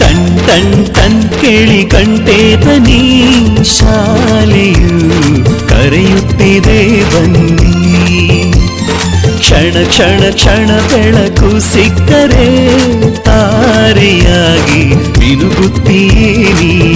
Ton ton ton ಕೇಳಿ ಕಂಟೆ ತನಿ ಶಾಲೆಯು ಕರೆಯುತ್ತಿದೆ ಬನ್ನಿ. ಕ್ಷಣ ಕ್ಷಣ ಕ್ಷಣ ಬೆಳಕು ಸಿಕ್ಕರೆ ತಾರೆಯಾಗಿ ಮಿನುಗುತ್ತೀಯೇ ನೀನು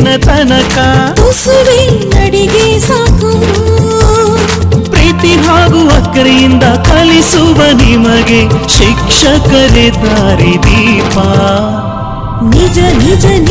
ಗೇಟಿನ ತನಕ. ತುಸುವೆ ನಡಿಗೆ ಸಾಕು. ಪ್ರೀತಿ ಹಾಗೂ ಅಕ್ಕರೆಯಿಂದ ಕಲಿಸುವ ನಿಮಗೆ ಶಿಕ್ಷಕರೇ ದಾರಿ ದೀಪ. ನಿಜ ನಿಜ ನಿಜ.